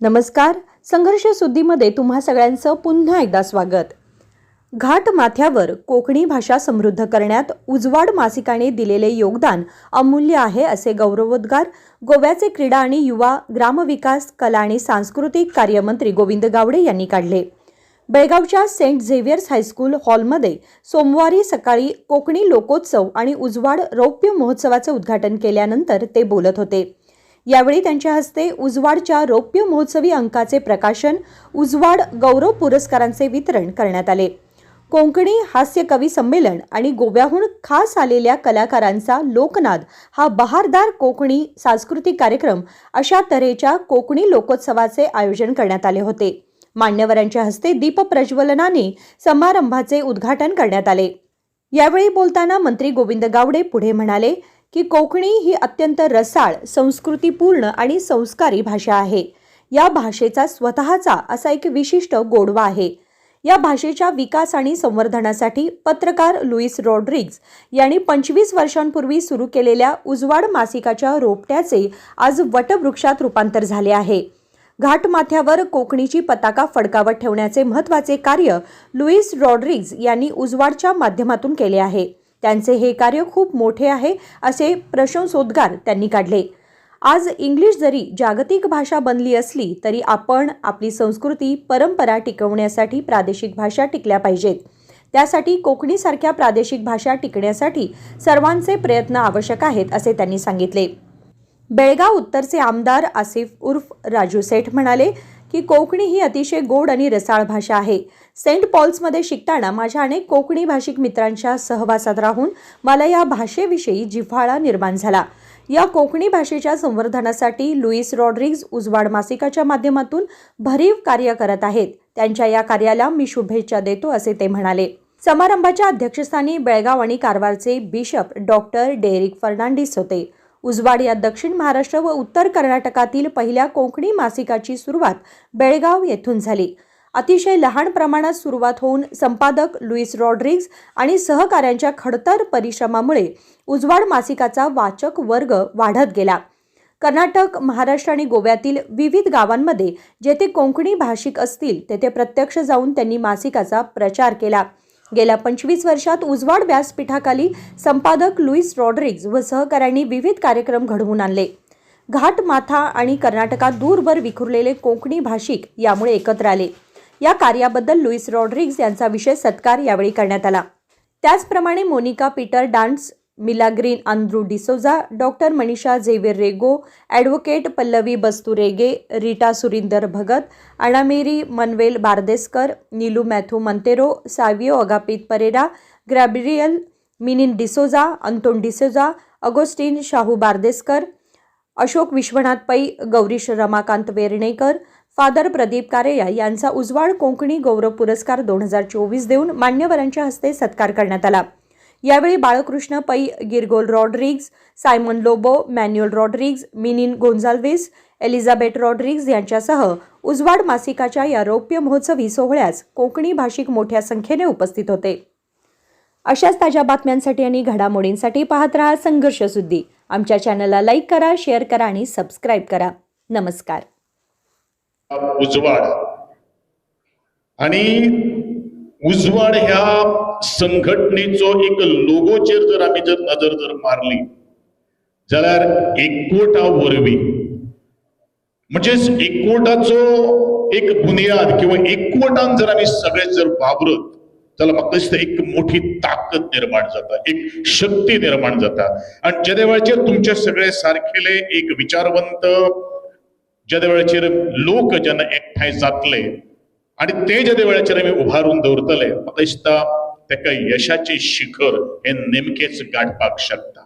नमस्कार. संघर्ष सुद्धीमध्ये तुम्हा सगळ्यांचं पुन्हा एकदा स्वागत. घाट माथ्यावर कोकणी भाषा समृद्ध करण्यात उजवाड मासिकाने दिलेले योगदान अमूल्य आहे असे गौरवोद्गार गोव्याचे क्रीडा आणि युवा ग्रामविकास कला आणि सांस्कृतिक कार्यमंत्री गोविंद गावडे यांनी काढले. बेळगावच्या सेंट झेवियर्स हायस्कूल हॉलमध्ये सोमवारी सकाळी कोकणी लोकोत्सव आणि उजवाड रौप्य महोत्सवाचं उद्घाटन केल्यानंतर ते बोलत होते. यावेळी त्यांच्या हस्ते उजवाडच्या रौप्य महोत्सवी अंकाचे प्रकाशन उजवाड गौरव पुरस्कारांचे वितरण करण्यात आले. कोंकणी हास्य कवी संमेलन आणि गोव्याहून खास आलेल्या कलाकारांचा लोकनाद हा बहारदार कोकणी सांस्कृतिक कार्यक्रम अशा तऱ्हेच्या कोकणी लोकोत्सवाचे आयोजन करण्यात आले होते. मान्यवरांच्या हस्ते दीप प्रज्वलनाने समारंभाचे उद्घाटन करण्यात आले. यावेळी बोलताना मंत्री गोविंद गावडे पुढे म्हणाले की कोकणी ही अत्यंत रसाळ संस्कृतीपूर्ण आणि संस्कारी भाषा आहे. या भाषेचा स्वतःचा असा एक विशिष्ट गोडवा आहे. या भाषेच्या विकास आणि संवर्धनासाठी पत्रकार लुईस रॉड्रिग्ज यांनी पंचवीस वर्षांपूर्वी सुरू केलेल्या उजवाड मासिकाच्या रोपट्याचे आज वटवृक्षात रूपांतर झाले आहे. घाटमाथ्यावर कोकणीची पताका फडकावत ठेवण्याचे महत्त्वाचे कार्य लुईस रॉड्रिग्ज यांनी उजवाडच्या माध्यमातून केले आहे. त्यांचे हे कार्य खूप मोठे आहे असे प्रशंसोद्गार त्यांनी काढले. आज इंग्लिश जरी जागतिक भाषा बनली असली तरी आपण आपली संस्कृती परंपरा टिकवण्यासाठी प्रादेशिक भाषा टिकल्या पाहिजेत. त्यासाठी कोकणीसारख्या प्रादेशिक भाषा टिकण्यासाठी सर्वांचे प्रयत्न आवश्यक आहेत असे त्यांनी सांगितले. बेळगाव उत्तरचे आमदार आसिफ उर्फ राजू सेठ म्हणाले की कोकणी ही अतिशय गोड आणि रसाळ भाषा आहे. सेंट पॉल्समध्ये शिकताना माझ्या अनेक कोकणी भाषिक मित्रांच्या सहवासात राहून मला या भाषेविषयी जिव्हाळा निर्माण झाला. या कोकणी भाषेच्या संवर्धनासाठी लुईस रॉड्रिग्ज उजवाड मासिकाच्या माध्यमातून भरीव कार्य करत आहेत. त्यांच्या या कार्याला मी शुभेच्छा देतो असे ते म्हणाले. समारंभाच्या अध्यक्षस्थानी बेळगाव आणि कारवारचे बिशप डॉक्टर डेरिक फर्नांडिस होते. उजवाड या दक्षिण महाराष्ट्र व उत्तर कर्नाटकातील पहिल्या कोकणी मासिकाची सुरुवात बेळगाव येथून झाली. अतिशय लहान प्रमाणात सुरुवात होऊन संपादक लुईस रॉड्रिग्ज आणि सहकाऱ्यांच्या खडतर परिश्रमामुळे उजवाड मासिकाचा वाचक वर्ग वाढत गेला. कर्नाटक महाराष्ट्र आणि गोव्यातील विविध गावांमध्ये जेथे कोकणी भाषिक असतील तेथे प्रत्यक्ष जाऊन त्यांनी मासिकाचा प्रचार केला. गेल्या पंचवीस वर्षात उजवाड व्यासपीठाखाली संपादक लुईस रॉड्रिग्ज व सहकाऱ्यांनी विविध कार्यक्रम घडवून आणले. घाट माथा आणि कर्नाटकात दूरभर विखुरलेले कोकणी भाषिक यामुळे एकत्र आले. या कार्याबद्दल लुईस रॉड्रिग्ज यांचा विशेष सत्कार यावेळी करण्यात आला. त्याचप्रमाणे Monika Peter dance Milagrin Andrew D'Souza doctor Manisha Xavier Rego advocate Pallavi Bastu Rege Rita Surinder Bhagat Annamary Manuel Bardeskar Neelu Mathew Monteiro Savio Agapit Pereira Gabriel Minin D'Souza Anton D'Souza Agostin Shahu Bardeskar Ashok Vishwanath Pai Gaurish Ramakant Vernekar father Pradeep Correia यांचा उजवाड कोकणी गौरव पुरस्कार दोन हजार चोवीस देऊन मान्यवरांच्या हस्ते सत्कार करण्यात आला यावेळी Balkrishna Pai Girgol Rodrigues Simon Lobo manual Rodrigues मिनिन Gonsalves Elizabeth Rodrigues यांच्यासह उजवाड मासिकाच्या या रौप्य महोत्सवी सोहळ्यास कोकणी भाषिक मोठ्या संख्येने उपस्थित होते. अशाच ताज्या बातम्यांसाठी आणि घडामोडींसाठी पाहत रहा संघर्षसुद्धी आमच्या चॅनलला लाईक करा शेअर करा आणि सबस्क्राईब करा. नमस्कार. उजवाड. आणि उजवाड ह्या संघटनेचो एक लोगोचेर जर आम्ही जर नजर जर मारली जाल्यार एकवटा वरवीं. म्हणजेच एकवटाचो एक बुनयाद किंवा एकवटान जर आम्ही सगळे जर वावरत जाल्यार म्हाका दिसता एक मोठी ताकद निर्माण जाता एक शक्ती निर्माण जाता. आणि ज्या वेळाचेर तुमचे सगळे सारखेले एक विचारवंत ज्या वेळाचेर लोक जेन्ना एकठांय जातले आणि ते ज्या वेळाचेर आमी उभारून दवरतले म्हाका दिसता तेका यशाचे शिखर हे नेमकेच गाठपाक शकता.